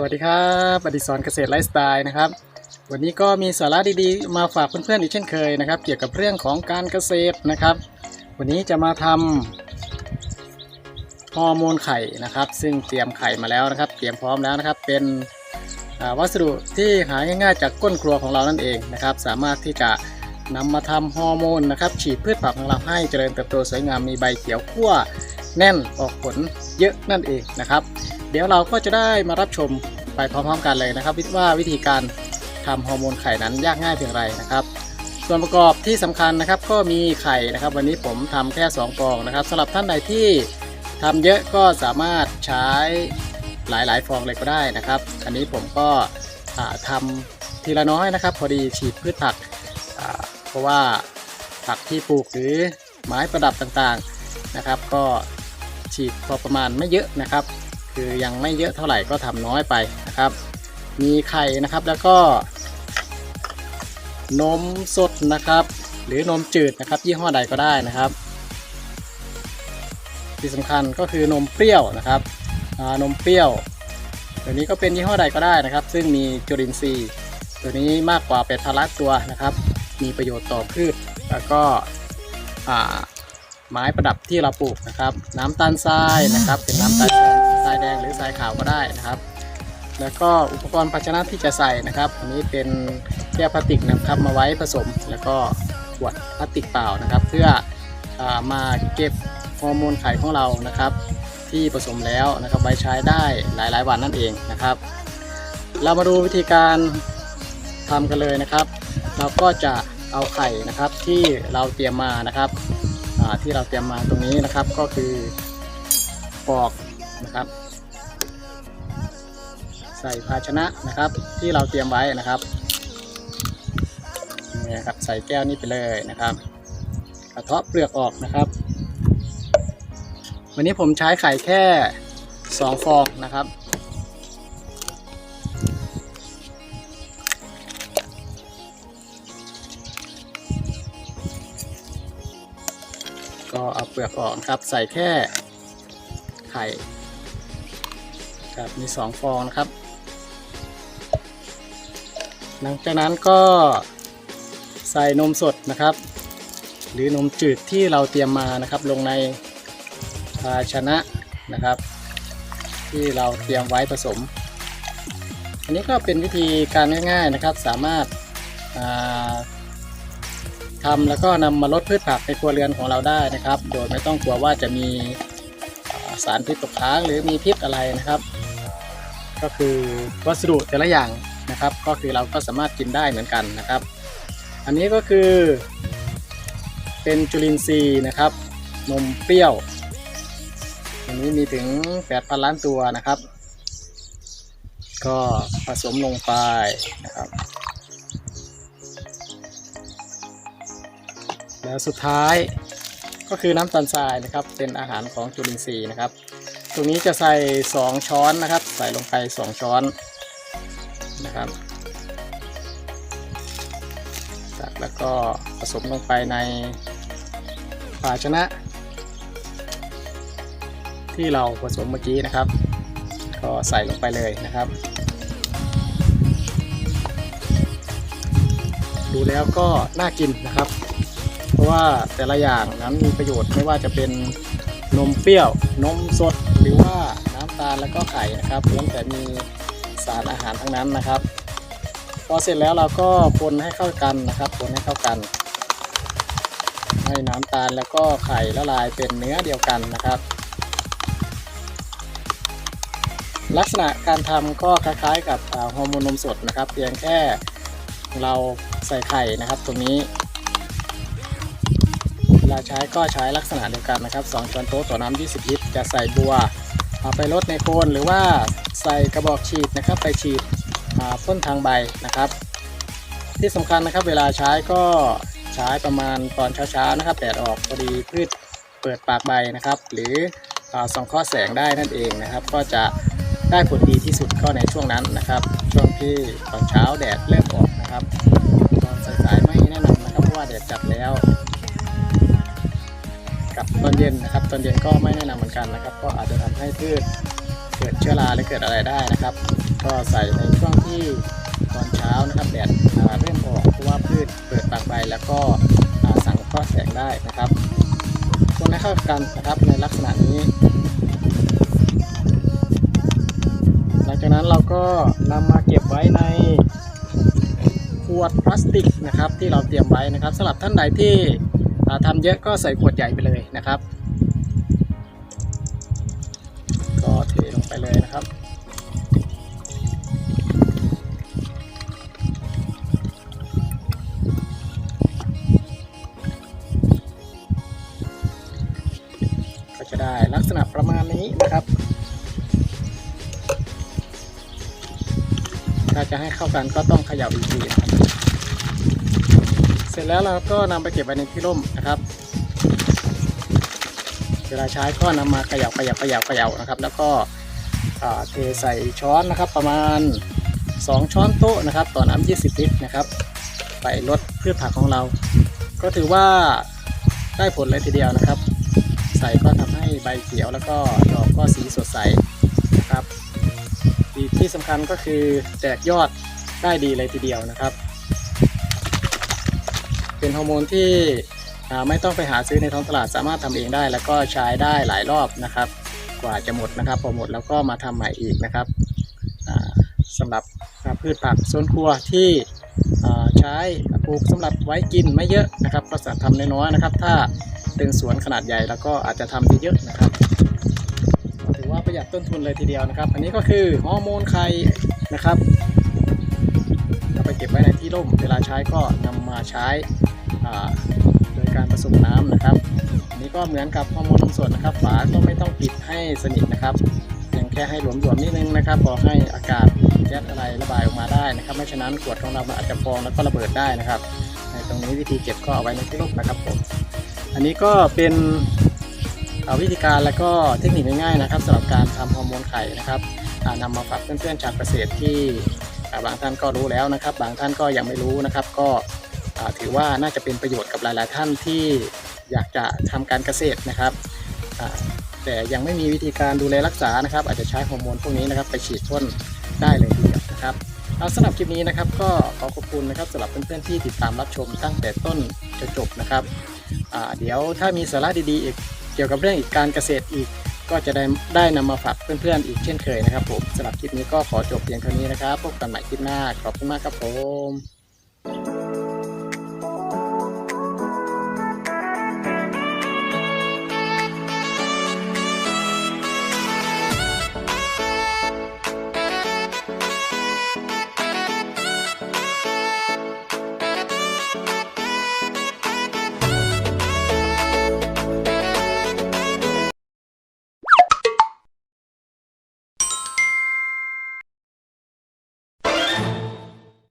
สวัสดีครับอดิศรเกษตรไลฟ์สไตล์นะครับ วันนี้ก็มีสาระดีๆ มาฝากเพื่อนๆอีกเช่นเคยนะครับ เกี่ยวกับเรื่องของการเกษตรนะครับ วันนี้จะมาทำฮอร์โมนไข่นะครับ ซึ่งเตรียมไข่มาแล้วนะครับ เตรียมพร้อมแล้วนะครับ เป็นวัสดุที่หาง่ายๆจากก้นครัวของเรานั่นเองนะครับ สามารถที่จะนำมาทำฮอร์โมนนะครับ ฉีดพืชผักของเราให้เจริญเติบโตสวยงามมีใบเขียวขั้วแน่นออกผลเยอะนั่นเองนะครับ เดี๋ยวเราก็จะได้มารับชมไปพร้อมๆกันเลยนะครับว่าวิธีการทำฮอร์โมนไข่นั้นยากง่ายเพียงไรนะครับ ส่วนประกอบที่สำคัญนะครับก็มีไข่นะครับ วันนี้ผมทำแค่2ฟองนะครับสำหรับท่านใดที่ทำเยอะก็สามารถใช้หลายๆ ฟองเลยก็ได้นะครับ อันนี้ผมก็อ่าทำทีละน้อยนะครับ พอดีฉีดพืชผักเพราะว่าผักที่ปลูกหรือไม้ประดับต่างๆนะครับ ก็ฉีดพอประมาณไม่เยอะนะครับ คือยังไม่เยอะเท่าไหร่ก็ทำน้อยไปนะครับ มีไข่นะครับแล้วก็ นมสดนะครับ หรือนมจืดนะครับยี่ห้อใดก็ได้นะครับ ที่สำคัญก็คือนมเปรี้ยวนะครับนมเปรี้ยวตัวนี้ก็เป็นยี่ห้อใดก็ได้นะครับ ซึ่งมีจุลินทรีย์ ตัวนี้มากกว่าเป็ดพารัสตัวนะครับ มีประโยชน์ต่อพืชแล้วก็อ่าไม้ประดับที่เราปลูกนะครับ น้ำตาลทรายนะครับ เป็นน้ำตาลทราย แดงหรือทรายขาวก็ได้นะครับ แล้วก็อุปกรณ์ภาชนะที่จะใส่นะครับอันนี้เป็นแก้วพลาสติกนะครับมาไว้ผสม แล้วก็ขวดพลาสติกเปล่านะครับ เพื่ออมาเก็บฮอร์โมนไข่ของเรานะครับ ที่ผสมแล้วนะครับไว้ใช้ได้หลายๆวันนั่นเองนะครับ เรามาดูวิธีการทำกันเลยนะครับ เราก็จะเอาไข่นะครับที่เราเตรียมมานะครับที่เราเตรียมมาตรงนี้นะครับก็คือปอกนะครับ ใส่ภาชนะนะครับ ที่เราเตรียมไว้นะครับนี่ครับใส่แก้วนี้ไปเลยนะครับกระเทาะเปลือกออกนะครับ วันนี้ผมใช้ไข่แค่ 2 ฟองนะครับก็เอาเปลือกออกครับใส่แค่ไข่ครับมี 2 ฟองนะครับ หลังจากนั้นก็ใส่นมสดนะครับ หรือนมจืดที่เราเตรียมมานะครับ ลงในภาชนะนะครับ ที่เราเตรียมไว้ผสม อันนี้ก็เป็นวิธีการง่าย ๆนะครับ สามารถาทำแล้วก็นำมาลดพืชผักในครัวเรือนของเราได้นะครับ โดยไม่ต้องกลัวว่าจะมีสารพิษตกค้างหรือมีพิษอะไรนะครับ ก็คือวัสดุแต่ละอย่าง นะครับ ก็คือเราก็สามารถกินได้เหมือนกันนะครับ อันนี้ก็คือ เป็นจุลินทรีย์นะครับ นมเปรี้ยวอันนี้มีถึง 8,000 ล้านตัวนะครับ ก็ผสมลงไปนะครับแล้วสุดท้ายก็คือน้ำตาลทรายนะครับ เป็นอาหารของจุลินทรีย์นะครับ ตรงนี้จะใส่ 2 ช้อนนะครับ ใส่ลงไป 2 ช้อน นะครับจากแล้วก็ผสมลงไปในภาชนะ ที่เราผสมเมื่อกี้นะครับ ก็ใส่ลงไปเลยนะครับ ดูแล้วก็น่ากินนะครับ เพราะว่าแต่ละอย่างนั้นมีประโยชน์ไม่ว่าจะเป็นนมเปรี้ยวนมสดหรือว่าน้ำตาลแล้วก็ไข่นะครับล้วนแต่มี สารอาหารทั้งนั้นนะครับพอเสร็จแล้วเราก็คนให้เข้ากันนะครับคนให้เข้ากัน ให้น้ำตาลแล้วก็ไข่ละลายเป็นเนื้อเดียวกันนะครับ ลักษณะการทำก็คล้ายๆ กับฮอร์โมนนมสดนะครับ เพียงแค่เราใส่ไข่นะครับตรงนี้เวลาใช้ก็ใช้ลักษณะเดียวกันนะครับ 2ช้อนโต๊ะต่อน้ำ20 ลิตร จะใส่บัวเอาไปลดในโคนหรือว่า ใส่กระบอกฉีดนะครับ ไปฉีดพ่นทางใบนะครับ ที่สำคัญนะครับ เวลาใช้ก็ใช้ประมาณตอนเช้าๆนะครับแดดออกพอดีพืชเปิดปากใบนะครับ หรืออส่องข้อแสงได้นั่นเองนะครับ ก็จะได้ผลดีที่สุดก็ในช่วงนั้นนะครับ ช่วงที่ตอนเช้าแดดเริ่มออกนะครับตอนสายๆไม่แนะนำนะครับเพราะว่าแดดจัดแล้วกับตอนเย็นนะครับตอนเย็นก็ไม่แนะนำเหมือนกันนะครับ ก็อาจจะทำให้พืช เกิดเชื้อราหรือเกิดอะไรได้นะครับ ก็ใส่ในช่วงที่ตอนเช้านะครับแดดเริ่มออกเพราะว่าพืชเปิดปากใบแล้วก็สังเคราะห์แสงได้นะครับคนให้เข้ากันนะครับในลักษณะนี้หลังจากนั้นเราก็นำมาเก็บไว้ในขวดพลาสติกนะครับที่เราเตรียมไว้นะครับสำหรับท่านใดที่อ่าทำเยอะก็ใส่ขวดใหญ่ไปเลยนะครับ งไปเลยนะครับ ก็จะได้ลักษณะประมาณนี้นะครับ ถ้าจะให้เข้ากันก็ต้องเขย่าอีกทีนะครับเสร็จแล้วเราก็นำไปเก็บไว้ในที่ร่มนะครับเวลาใช้ก็นำมาเขย่าเขย่าเขย่าเขย่านะครับ แล้วก็ เทใส่ช้อนนะครับประมาณ 2 ช้อนโต๊ะนะครับต่อน้ำ20 ลิตรนะครับไปลดพืชผักของเรา ก็ถือว่าได้ผลเลยทีเดียวนะครับ ใส่ก็ทำให้ใบเขียวแล้วก็ดอกก็สีสดใสนะครับอีกที่สำคัญก็คือแตกยอดได้ดีเลยทีเดียวนะครับ เป็นฮอร์โมนที่ไม่ต้องไปหาซื้อในท้องตลาดสามารถทำเองได้ แล้วก็ใช้ได้หลายรอบนะครับ กว่าจะหมดนะครับ พอหมดแล้วก็มาทำใหม่อีกนะครับอ่าสำหรับพืชผักสวนครัวที่ใช้ปลูกสำหรับไว้กินไม่เยอะนะครับ ก็จะทำน้อยๆนะครับ ถ้าเป็นสวนขนาดใหญ่แล้วก็อาจจะทำเยอะนะครับถือว่าประหยัดต้นทุนเลยทีเดียวนะครับ อันนี้ก็คือฮอร์โมนไข่นะครับเอาไปเก็บไว้ในที่ร่ม เวลาใช้ก็นำมาใช้โดยการผสมน้ำนะครับ นี้ก็เหมือนกับฮอร์โมนนมสดนะครับ ฝาก็ไม่ต้องปิดให้สนิทนะครับเพียงแค่ให้หลวมๆนิดนึงนะครับพอให้อากาศแก๊สอะไรระบายออกมาได้นะครับ ไม่ฉะนั้นขวดของเรามันอาจจะฟองแล้วก็ระเบิดได้นะครับในตรงนี้วิธีเก็บก็เอาไว้ในที่ร่มนะครับผมอันนี้ก็เป็นวิธีการและก็เทคนิคง่ายๆนะครับสำหรับการทำฮอร์โมนไข่นะครับอ่านำมาฝากเพื่อนๆชาวเกษตรที่บางท่านก็รู้แล้วนะครับ บางท่านก็ยังไม่รู้นะครับ ก็ถือว่าน่าจะเป็นประโยชน์กับหลายๆท่านที่ อยากจะทำการเกษตรนะครับแต่ยังไม่มีวิธีการดูแลรักษานะครับ อาจจะใช้ฮอร์โมนพวกนี้นะครับ ไปฉีดพ่นได้เลยทีเดียวนะครับเอาสำหรับคลิปนี้นะครับ ก็ขอขอบคุณนะครับสำหรับเพื่อนๆที่ติดตามรับชมตั้งแต่ต้นจนจบนะครับเดี๋ยวถ้ามีสาระดีๆอีกเกี่ยวกับเรื่องอีกการเกษตรอีกก็จะได้ได้นำมาฝากเพื่อนๆอีกเช่นเคยนะครับผมสำหรับคลิปนี้ก็ขอจบเพียงเท่านี้นะครับพบกันใหม่คลิปหน้าขอบคุณมากครับผม